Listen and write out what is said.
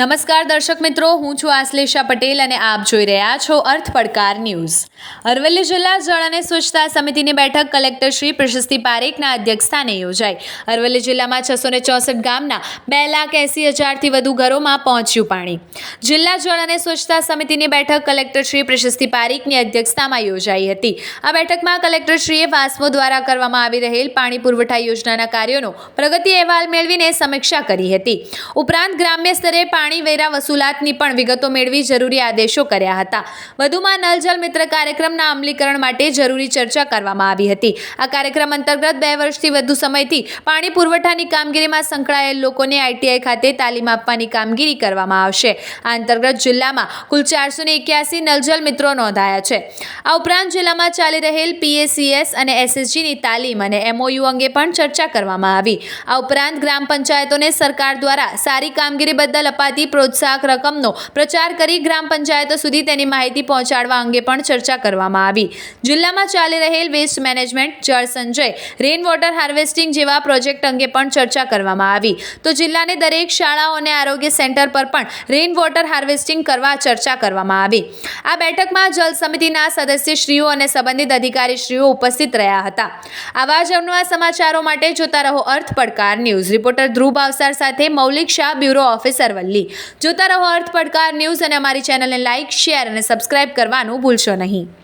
નમસ્કાર દર્શક મિત્રો, હું છું આશ્લેષા પટેલ અને આપ જોઈ રહ્યા છો અર્થ પડકાર ન્યૂઝ. અરવલ્લી જિલ્લા જળ અને સ્વચ્છતા સમિતિની બેઠક કલેક્ટર શ્રી પ્રશસ્તિ પારેખના અધ્યક્ષસ્થાને યોજાઈ. અરવલ્લી જિલ્લામાં છસો ને ચોસઠ ગામના બે લાખ એંસી હજારથી વધુ ઘરોમાં પહોંચ્યું પાણી. જિલ્લા જળ અને સ્વચ્છતા સમિતિની બેઠક કલેક્ટર શ્રી પ્રશસ્તિ પારેખની અધ્યક્ષતામાં યોજાઈ હતી. આ બેઠકમાં કલેક્ટરશ્રીએ વાસ્મો દ્વારા કરવામાં આવી રહેલ પાણી પુરવઠા યોજનાના કાર્યોનો પ્રગતિ અહેવાલ મેળવીને સમીક્ષા કરી હતી. ઉપરાંત ગ્રામ્ય સ્તરે પાણી વેરા વસૂલાતની પણ વિગતો મેળવી જરૂરી આદેશો કર્યા હતા. વધુમાં નલ જલ મિત્ર કાર્યક્રમના અમલીકરણ માટે જરૂરી ચર્ચા કરવામાં આવી હતી. આ કાર્યક્રમ અંતર્ગત બે વર્ષથી વધુ સમયથી પાણી પુરવઠાની કામગીરીમાં સંકળાયેલ લોકોને આઈટીઆઈ ખાતે તાલીમ આપવાની કામગીરી કરવામાં આવશે. આ અંતર્ગત જિલ્લામાં કુલ ચારસો ને એક્યાસી નલજલ મિત્રો નોંધાયા છે. આ ઉપરાંત જિલ્લામાં ચાલી રહેલ પીએસીએસ અને એસએસજીની તાલીમ અને એમઓયુ અંગે પણ ચર્ચા કરવામાં આવી. આ ઉપરાંત ગ્રામ પંચાયતોને સરકાર દ્વારા સારી કામગીરી બદલ અપાતી પ્રોત્સાહક રકમનો પ્રચાર કરી ગ્રામ પંચાયતો સુધી તેની માહિતી પહોંચાડવા અંગે પણ ચર્ચા કરવામાં આવી. જિલ્લામાં ચાલી રહેલ વેસ્ટ મેનેજમેન્ટ, જળ સંચય રેન વોટર હાર્વેસ્ટિંગ જેવા પ્રોજેક્ટ અંગે પણ ચર્ચા કરવામાં આવી. તો જિલ્લાની દરેક શાળાઓ અને આરોગ્ય સેન્ટર પર પણ રેન વોટર હાર્વેસ્ટિંગ કરવા ચર્ચા કરવામાં આવી. આ બેઠકમાં જલ સમિતિના સદસ્યશ્રીઓ અને સંબંધિત અધિકારીશ્રીઓ ઉપસ્થિત રહ્યા હતા. આવા જ અવનવા સમાચારો માટે જોતા રહો અર્થ પડકાર ન્યૂઝ. રિપોર્ટર ધ્રુવ ભાવસાર સાથે મૌલિક શાહ, બ્યુરો ઓફિસ અરવલ્લી જોતા રહો અર્થ પડકાર ન્યૂઝ અને અમારી ચેનલને લાઇક, શેર અને સબસ્ક્રાઇબ કરવાનું ભૂલશો નહીં.